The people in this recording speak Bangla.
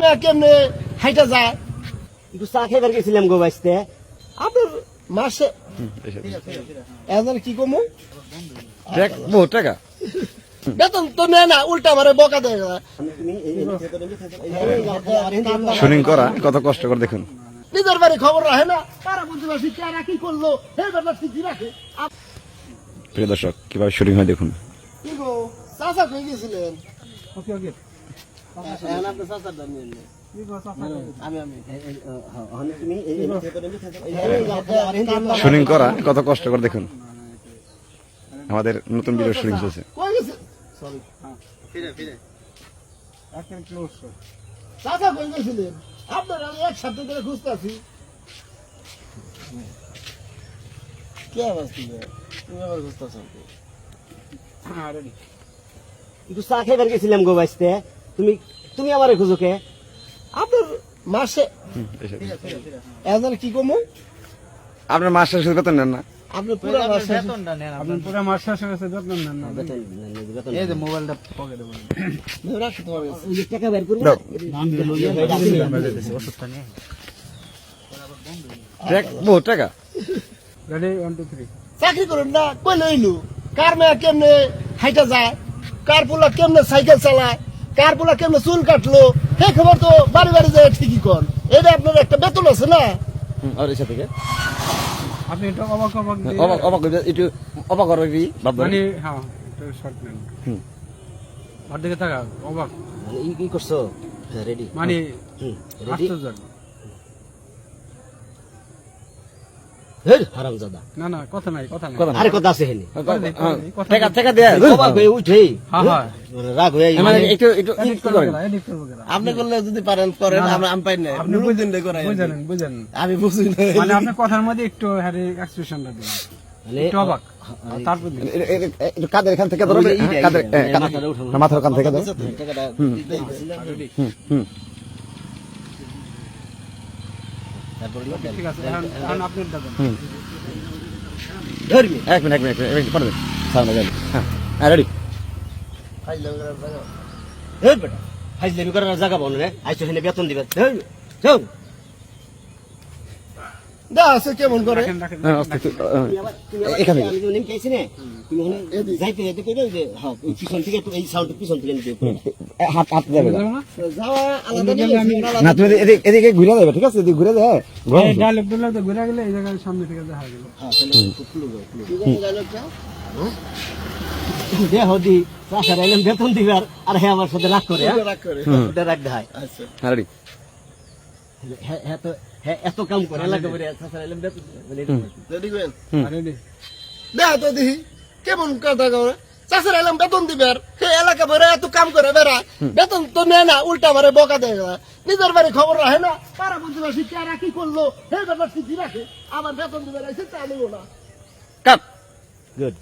মেয়ে কেমনে হাইটা যায়? একটু চা খেয়ে গেছিলাম গো বাইসতে আপনার মাসে এজন কি কমু? টাকা টাকা। বেতন তো নেয় না উল্টা আমারে বকা দেয় শুনিং করা কত কষ্ট করে দেখুন। নিজের বাড়ি খবর রাখে না তারা বুঝতে কারা কি করল হে ব্যাপার ঠিকই রাখে। প্রিয় দর্শক কীভাবে শুটিং হয় দেখুন। কি গো চাচা কই গেছিলেন? আমি আমি শুটিং করা কত কষ্ট করে দেখুন। আমাদের নতুন ভিডিও শুটিং চলছে। আপনার আমি এক সপ্তাহ ধরে খুঁজতেছি। কে তুমি আবার চা খেয়ে গেছিলাম গো বাইসতে তুমি তুমি আমারে খুঁজো কে? আপনার মাসে এজন কি কমু? আপনার মাস শেষ বেতন নেন না। আপনি পুরো মাসে আপনি পুরো মাস শেষ বেতন নেন না। এই যে মোবাইলটা পকেটে বলে রাখি তোমার ওই টাকা বের করি দাও। ওষুধটা নিয়ে টাকা বহুত টাকা। রেডি ওয়ান টু থ্রি চাকরি করুন না কই লইলু কার মেয়ে কেমনে হাইটা যায়? কার পোলা কেমনে সাইকেল চালায়? কার পোলা কেমনে চুল কাটলো? সেই খবর তো বাড়ি বাড়ি যায় ঠিকই কন। এটা আপনার একটা বেতন আছে না? আর এসে থেকে। আপনি অবাক অবাক অবাক অবাক হইবে, একটু অবাক করবি মানে হ্যাঁ একটু শর্ট নেন। হুম। ওর দিকে থাকা অবাক। ই কি করছ? রেডি মানে রেডি আশ্চর্য না না কথা নাই কথা নাই। আরে কথা আছে হেনে। টাকা টাকা দেয়া। অবাক হয়ে উঠে। হ্যাঁ হ্যাঁ। রাগ হয়ে মানে একটু একটু ই এডিট করব করেন। কেনা, এডিট করব কেনা। আপনি করলে যদি পারেন করেন। আমরা আমি পাই না। আপনি বুঝেন বুঝেন বুঝেন। আমি বুঝি না। মানে আপনার কথার মধ্যে একটু হ্যারি এক্সপ্রেশনটা দিন। মানে কাদের এখান থেকে ধরো হ্যাঁ, কাদের মাথার কান থেকে ধরো টাকাটা হুম হুম তারপর ঠিক আছে এখন আপনি দেবেন ধরবি? এক মিনিট এক মিনিট এক মিনিট দিন সামনে যাবে। হ্যাঁ। হ্যাঁ রেডি ধর বেটা। ফাইজলামি করার জায়গা বল রে। আইসো হেনে বেতন দিবে। ধর যাও। দা আছে কেমন করে? হ্যাঁ আস্তে একটু, আহ, এখানে। আমি তো নেমে গেছি না তুমি ওখানে যাইতে যাইতে কইলে যে হ্যাঁ পিছন থেকে এই সাউন্ড পিছন থেকে নিতে হাত হাত দেবে না। বুঝলো না? যাওয়া আলাদা না তুমি এদিকে এদিকে ঘুরে যাবে ঠিক আছে? এদিকে ঘুরে যায় ঘুরে ডায়লগ ডায়লগ তো ঘুরে গেলে এই সামনে থেকে দেখা গেল হ্যাঁ ডায়লগটা? দে হদি বেতন দিবে আর হ্যাঁ আমার সাথে রাগ করে হ্যাঁ? রাগ করে রাগ দেখায় আচ্ছা হ্যাঁ রেডি হ্যাঁ হ্যাঁ তো হ্যাঁ এত কাম। করে রেডি দেখ তো দেখি কেমন কথা করে চাষের এলাম বেতন দিবে আর সে এলাকা ভরে এত কাম করে বেড়া বেতন তো নেয় না উল্টা মারে বকা দেয় না নিজের বাড়ি খবর রাখে না বুঝতে পারছি কারা কি করল হে ব্যাপার ঠিকই রাখে আবার বেতন দিবে না সে না কাট গুড